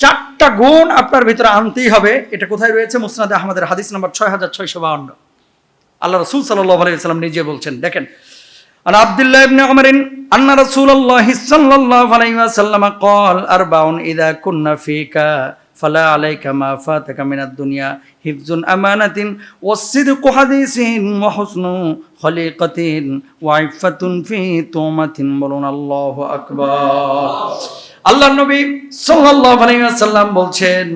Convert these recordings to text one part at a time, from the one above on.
চারটা গুণ আপনার ভিতরে আনতেই হবে এটা কোথায় রয়েছে মুসনাদে আহমদের হাদিস নাম্বার ছয় হাজার ছয়শো বাউন্ন আল্লাহ রসুল সাল্লাহ আলাইসাল্লাম নিজে বলছেন দেখেন عن عبد الله بن عمر أن رسول الله صلى الله عليه وسلم قال أربع إذا كنا فيك فلا عليك ما فاتك من الدنيا حفظ أمانة والصدق حديث وحسن خليقة وعفة في تومة বলুন الله أكبر আল্লাহ নবী আলাইহি বলছেন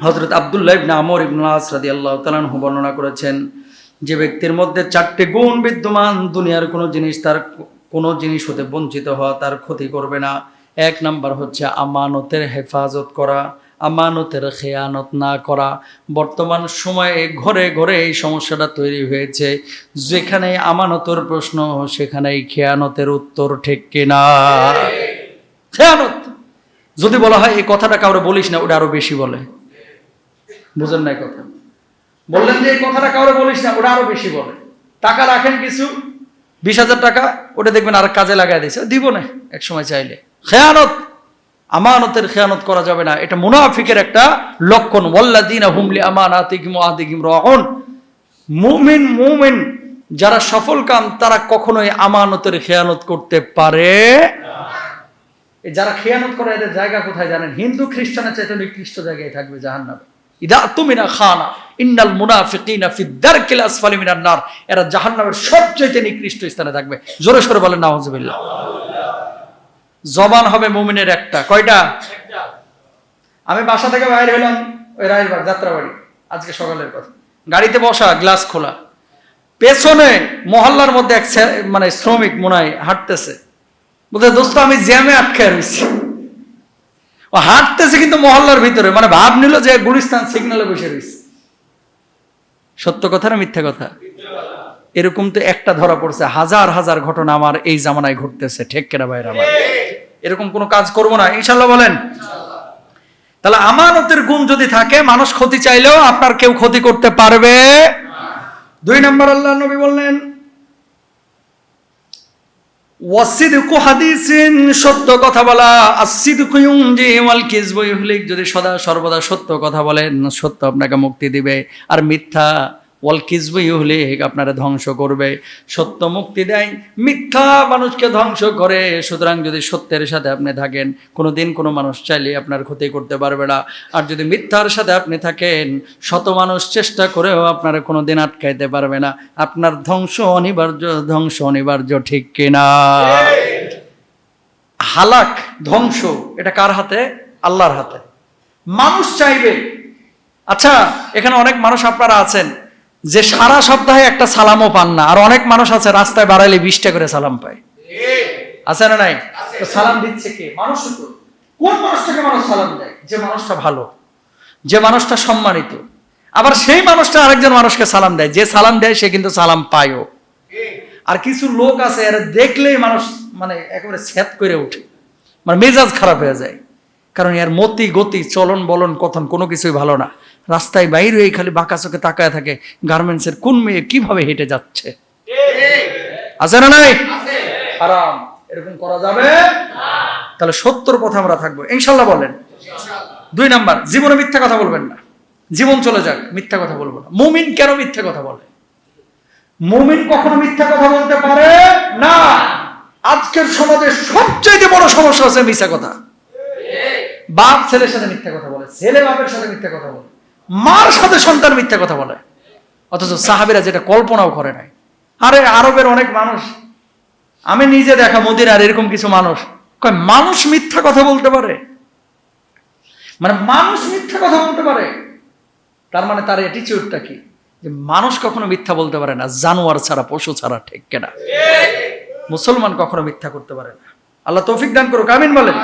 হজরত আব্দুল্লাহ ইবনে আমর ইবনে আস রাদিয়াল্লাহু তাআলা বর্ণনা করেছেন, যে ব্যক্তির মধ্যে চারটি গুণ বিদ্যমান, দুনিয়ার কোনো জিনিস তার কোনো জিনিস হতে বঞ্চিত হওয়া তার ক্ষতি করবে না। এক নাম্বার হচ্ছে আমানতের হেফাজত করা, আমানতের খেয়ানত না করা। বর্তমান সময়ে ঘরে ঘরে এই সমস্যাটা তৈরি হয়েছে, যেখানে আমানতের প্রশ্ন, সেখানেই খেয়ানতের উত্তর ঠিক কিনা? খেয়ানত। যদি বলা হয় এই কথাটা কাউরে বলিস না, ওটা আরও বেশি বলে। বুঝেন নাই কথা। বললেন যে এই কথাটা কাউরে বলিস না, ওটা আরও বেশি বলে। টাকা রাখেন কিছু, বিশ হাজার টাকা, ওটা দেখবেন আর কাজে লাগাই দিয়েছে। দিব না, এক সময় চাইলে। খেয়ানত, আমানতের খেয়ানত করা যাবে না। এটা মুনাফিকের একটা লক্ষণ। ওয়াল্লাদিন হুমলি আমানাতিকিম আদিকিম রহন মুমিন মুমিন, যারা সফল কাম, তারা কখনোই আমানতের খেয়ানত করতে পারে এই যারা খেয়ানত করে, এদের জায়গা কোথায় জানেন? হিন্দু, খ্রিস্টানের চাইতে নিকৃষ্ট জায়গায় থাকবে জাহান্নামে। ইদা তুমিনা খানা, ইন্নাল মুনাফিকিনা মিনান নার। এরা জাহান্নামের সবচেয়ে নিকৃষ্ট স্থানে থাকবে। জোরে সরে বলেন জবান হবে মুমিনের একটা। কয়টা? আমি বাসা থেকে বাইরে হলাম ওই রায়েরবাগ যাত্রাবাড়ি। আজকে সকালের কথা। গাড়িতে বসা, গ্লাস খোলা। পেছনে মহল্লার মধ্যে এক মানে শ্রমিক মনে হয় হাঁটতেছে। বলতে দোস্ত, আমি জ্যামে আটকে রয়েছি। ও হাঁটতেছে কিন্তু মহল্লার ভিতরে মানে ভাব নিল যে গুলিস্তান সিগন্যালে বসে রয়েছে। সত্য কথা না মিথ্যা কথা? এরকম তো একটা ধরা পড়ছে, হাজার হাজার ঘটনা আমার এই জামানায় ঘটতেছে, ঠেক কেনা বাইরে আমার? এরকম কোনো কাজ করব না ইনশাল্লাহ বলেন। তাহলে আমানতের গুণ যদি থাকে, মানুষ ক্ষতি চাইলেও আপনার কেউ ক্ষতি করতে পারবে। দুই নম্বর আল্লাহ নবী বললেন ওয়াসিদকু হাদিসিন, সত্য কথা বলা। আসিদকু ইউনজি ওয়াল কিজবু ইহলিক যদি সদা সর্বদা সত্য কথা বলেন, সত্য আপনাকে মুক্তি দিবে। আর মিথ্যা ওয়াল কিযবু ইহলিক আপনারা ধ্বংস করবে, সত্য মুক্তি দেয়, মিথ্যা মানুষকে ধ্বংস করে। সুতরাং যদি সত্যের সাথে আপনি থাকেন কোনো দিন কোনো মানুষ চাইলে আপনার ক্ষতি করতে পারবে না। আর যদি মিথ্যার সাথে আপনি থাকেন, শত মানুষ চেষ্টা করেও আপনারা কোনো দিন আটকাইতে পারবে না। আপনার ধ্বংস অনিবার্য ধ্বংস অনিবার্য, ঠিক কিনা? হালাক, ধ্বংস, এটা কার হাতে? আল্লাহর হাতে। মানুষ চাইবে। আচ্ছা এখানে অনেক মানুষ আপনারা আছেন। যে সারা সপ্তাহে একটা সালামও পান না। আর অনেক মানুষ আছে রাস্তায় বাড়াইলে বিশটা করে সালাম পায়। আছে না নাই? সালাম দিচ্ছে কে? মানুষ কোন মানুষটাকে মানুষ সালাম দেয়? যে মানুষটা ভালো, যে মানুষটা সম্মানিত। আবার সেই মানুষটা আরেকজন মানুষকে সালাম দেয়। যে সালাম দেয়, সে কিন্তু সালাম পায়ও। আর কিছু লোক আছে, এরা দেখলেই মানুষ মানে একেবারে স্যাত করে ওঠে। মানে মেজাজ খারাপ হয়ে যায়। কারণ এর মতি গতি, চলন বলন, কথন কোনো কিছুই ভালো না। রাস্তায় বাইরে হয়ে খালি বাঁকা চোখে তাকায় থাকে গার্মেন্টসের কোন মেয়ে কীভাবে হেঁটে যাচ্ছে? আছে না নাই? হারাম। এরকম করা যাবে? তাহলে সত্তর পথে আমরা থাকব। ইনশাল্লাহ বলেন দুই নাম্বার, জীবনে মিথ্যা কথা বলবেন না। জীবন চলে যাক, মিথ্যা কথা বলব না। মুমিন কেন মিথ্যা কথা বলে? মুমিন কখনো মিথ্যা কথা বলতে পারে না। আজকের সমাজে সবচেয়ে বড় সমস্যা হচ্ছে মিথ্যা কথা। বাপ ছেলের সাথে মিথ্যা কথা বলে, ছেলে বাপের সাথে মিথ্যা কথা বলে। মার সাথে সন্তান মিথ্যা কথা বলে। অথচ সাহাবিরা যেটা কল্পনাও করে নাই। আরে আরবের অনেক মানুষ, আমি নিজে দেখা মোদির আর এরকম কিছু মানুষ। কয়, মানুষ মিথ্যা কথা বলতে পারে? মানে মানুষ মিথ্যা কথা বলতে পারে। তার মানে তার অ্যাটিচিউডটা কি? যে মানুষ কখনো মিথ্যা বলতে পারে না, জানোয়ার ছাড়া, পশু ছাড়া, ঠিক কেনা? মুসলমান কখনো মিথ্যা করতে পারে না। আল্লাহ তৌফিক দান করুক, আমিন বলেন।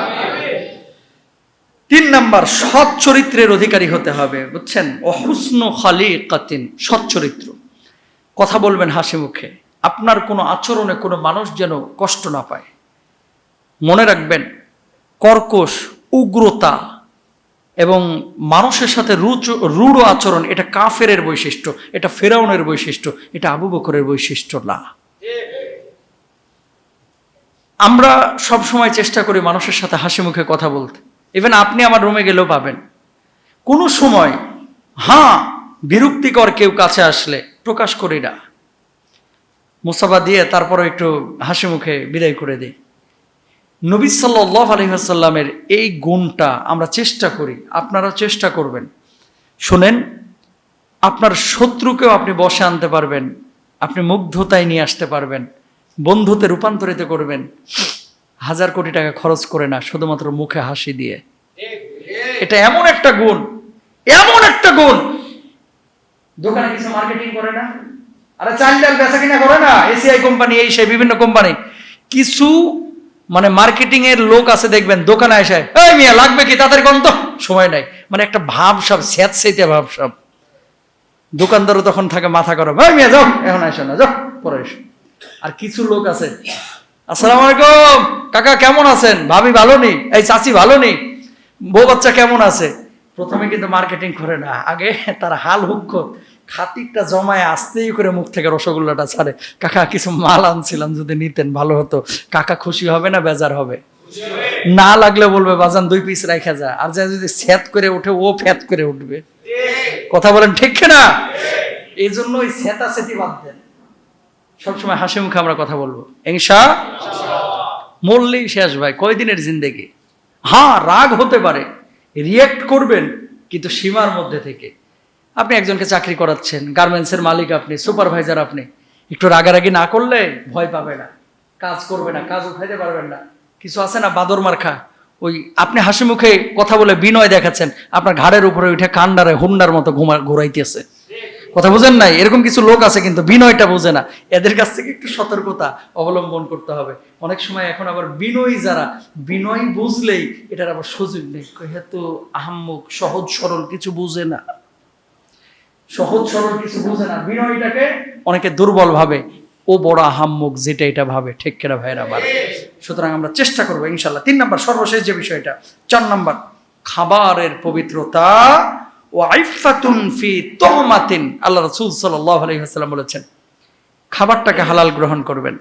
তিন নাম্বার, সৎ চরিত্রের অধিকারী হতে হবে, বুঝছেন? অহুস্ন খালি কাতিন সৎ চরিত্র। কথা বলবেন হাসি মুখে। আপনার কোনো আচরণে কোনো মানুষ যেন কষ্ট না পায়। মনে রাখবেন, কর্কশ, উগ্রতা এবং মানুষের সাথে রুচ, রূঢ় আচরণ, এটা কাফেরের বৈশিষ্ট্য, এটা ফেরাউনের বৈশিষ্ট্য, এটা আবু বকরের বৈশিষ্ট্য না। আমরা সব সময় চেষ্টা করি মানুষের সাথে হাসি মুখে কথা বলতে। ইভেন আপনি আমার রুমে গেলেও পাবেন। কোনো সময় হ্যাঁ বিরক্তিকর কেউ কাছে আসলে প্রকাশ করি না। মুসাফা দিয়ে তারপরে একটু হাসি মুখে বিদায় করে দিই। নবী সাল্লাহ আলহিহাসাল্লামের এই গুণটা আমরা চেষ্টা করি, আপনারাও চেষ্টা করবেন। শোনেন, আপনার শত্রুকেও আপনি বসে আনতে পারবেন, আপনি মুগ্ধতায় নিয়ে আসতে পারবেন, বন্ধুতে রূপান্তরিত করবেন। হাজার কোটি টাকা খরচ করে না, শুধুমাত্র মুখে হাসি দিয়ে। এটা এমন একটা গুণ, এমন একটা গুণ। দোকানে কিছু মার্কেটিং করে না? আরে চাল ডাল বেচা কিনা করে না? এসিআই কোম্পানি এই সেই বিভিন্ন কোম্পানি কিছু মানে মার্কেটিং এর লোক আছে, দেখবেন, দোকানে এসে, এই মিয়া, লাগবে কি? তাড়াতাড়ি কোন সময় নাই। মানে একটা ভাব সব স্যাঁত সেইতে ভাব সব। দোকানদারও তখন থাকে, মাথা গরম ভাই মিয়া, যাও, এখন আসো না, যাও, পরে এসো। আর কিছু লোক আছে আসসালামু আলাইকুম। কাকা কেমন আছেন? ভাবি ভালো নেই এই চাচি ভালো নেই বউ বাচ্চা কেমন আছে? প্রথমে কিন্তু মার্কেটিং করে না আগে তার হাল হুক্ক খাতিরটা জমায় আসতেই করে মুখ থেকে রসগোল্লাটা ছাড়ে। কাকা কিছু মাল আনছিলাম যদি নিতেন ভালো হতো। কাকা খুশি হবে না বেজার হবে? না লাগলে বলবে বাজান দুই পিস রাখা যা। আর যা যদি স্যাত করে উঠে ও ফ্যাত করে উঠবে। কথা বলেন ঠিক না এই জন্য ওই স্যাতা সেতি বাদ দেন। সবসময় হাসি মুখে আমরা কথা বলব। ইংসা মরলেই শেষ ভাই, কয়দিনের জিন্দেগি? হ্যাঁ রাগ হতে পারে রিয়েক্ট করবেন, কিন্তু সীমার মধ্যে থেকে। আপনি একজনকে চাকরি করাচ্ছেন গার্মেন্টসের মালিক আপনি সুপারভাইজার আপনি, একটু রাগারাগি না করলে ভয় পাবে না। কাজ করবে না, কাজ উঠাইতে পারবেন না। কিছু আছে না, বাদর মার্খা? ওই আপনি হাসি মুখে কথা বলে বিনয় দেখাচ্ছেন, আপনার ঘাড়ের উপরে উঠে কান্ডারে হুন্ডার মতো ঘুমা ঘুরাইতেছে। কথা বুঝেন নাই? এরকম কিছু লোক আছে কিন্তু বিনয়টা বোঝে না। এদের কাছ থেকে একটু সতর্কতা অবলম্বন করতে হবে। অনেক সময় এখন আবার বিনয়ী যারা, বিনয় বুঝলেই এটার আবার সুযোগ নেই। হেতু আহাম্মুক, সহজ সরল কিছু বুঝে না। সহজ সরল কিছু বুঝে না। বিনয়টাকে অনেকে দুর্বল ভাবে। ও বড় আহাম্মুক যেটা এটা ভাবে। ঠিক কেনা ভাইরা আমার সুতরাং আমরা চেষ্টা করব ইনশাল্লাহ। তিন নম্বর, সর্বশেষ যে বিষয়টা, চার নম্বর, খাবারের পবিত্রতা আল্লাহ রসুল সাল্লাহ বলেছেন, খাবারটাকে হালাল গ্রহণ করবেন।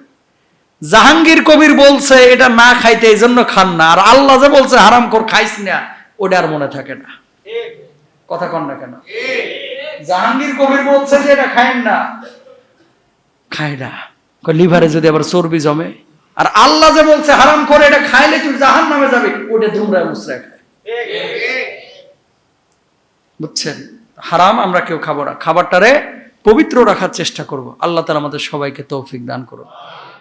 জাহাঙ্গীর কবির বলছে, এটা না খাইতে এই জন্য খান না, আর আল্লাহ যে বলছে, হারাম কর, খাইস না, ওটা আর মনে থাকে না। কথা কন না কেন? জাহাঙ্গীর কবির বলছে যে, এটা খায়েন না। খায় না। লিভারে যদি আবার চর্বি জমে, আর আল্লাহ যে বলছে, হারাম করে, এটা খাইলে তুই জাহান নামে যাবে, ওটা ধুমরায় মুসরায় খায়। বুঝছেন? হারাম, আমরা কেউ খাব না। খাবারটারে পবিত্র রাখার চেষ্টা করব। আল্লাহ তালা আমাদের সবাইকে তৌফিক দান করুন।